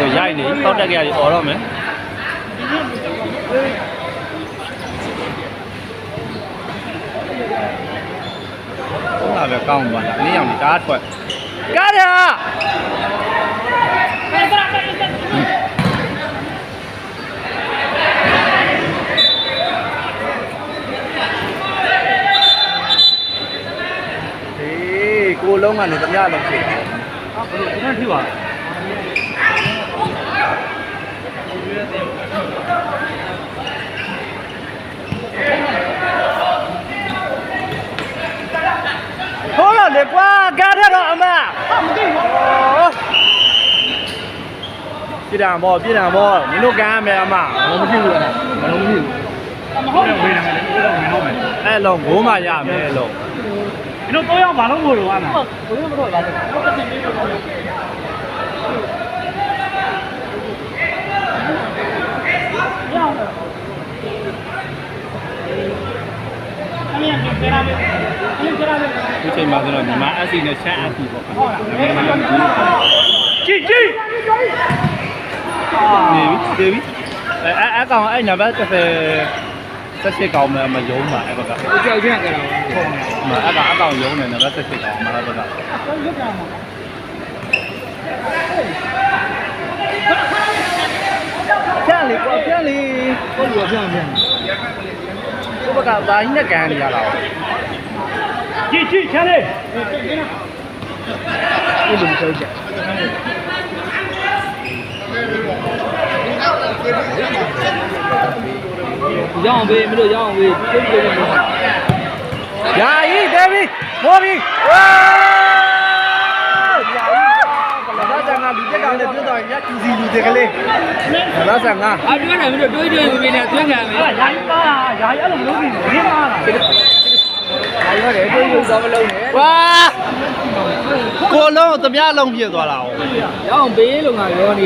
ဆိုရိုက်နေတောက်တက်ကရကြီးអော်တော့မယ်ဟုတ်လားပဲကောင်းပါလားနင်းရောက်နေတားထွက်ကားရဟေးကိုလုံးကနေတမရလုံးဖြစ်တယ်ဟာဘယ်လိုဒီကထိပါဟု တ်လားလေကွာကားရတော့အမပြည်တံဘောပြည်တံဘောနင်တို့ကမ်းမယ်အမဘာလို့မဖြစ်ဘူးလဲဘာလို့မဖြစ်ဘူးမဟုတ်ဘူးဝေးနေတယ်ဒီတော့မင်းတော့မယ်အဲ့လုံးဂိုးမှရမယ်အဲ့လုံးဒီတော့တော့ရောက်ဘာလို့မို့လို့အားနာဘယ်လိုမတော့ပါလဲဟုတ်ကဲ့ဒီလိုတော့ရအောင်အမေကကျေရာမေးအမေကျေရာမေး ဒီချိန်မှာဆိုတော့မြန်မာ SC နဲ့ရှမ်း SC ပေါ့ခါဟုတ်လားကြည့်ကြည့်နေပြီနေပြီအဲအဲအကောင်အဲ့ညာဘက်30ဆက်စစ်ကောင်မမယုံပါအဲ့ဘက်ကကိုကြောက်ချင်းကြတာဟုတ်မအကောင်အကောင်ယုံနေတယ်ဘက်ဆက်စစ်ကောင်မဟုတ်ဘက်ကတော့ရုပ်ကြမှာဖြန့်လေကွာဖြန့်လေဟုတ်လို့ပြန်ပြန်ကို ဘက်ကဘာကြီးနဲ့ကန်နေရတာကြည့်ကြည့်ချမ်းလေးအဲ့လိုပြောချက်ရအောင်ပေးမလို့ရအောင်ပေးပြုတ်ပြုတ်ပြုတ်ယာယီဒေဗီမိုးဘီဝါ လာဆန်ကလူတက်ကောင်နဲ့ပြောတော့ရကျူစီလူတွေကလေးလာဆန်ကအာပြောတယ်မလို့တွေးတွေးပေးနေသွင်းခံမယ်ယာယီပါယာယီအဲ့လိုမလုပ်ဘူးရင်းပါလားရတယ်တွေးလို့တော့မလုံးနဲ့ဝါကိုလုံးသမ ्या လုံးပြည့်သွားတာ哦ရအောင်ပေးလို့ငါပြောနေ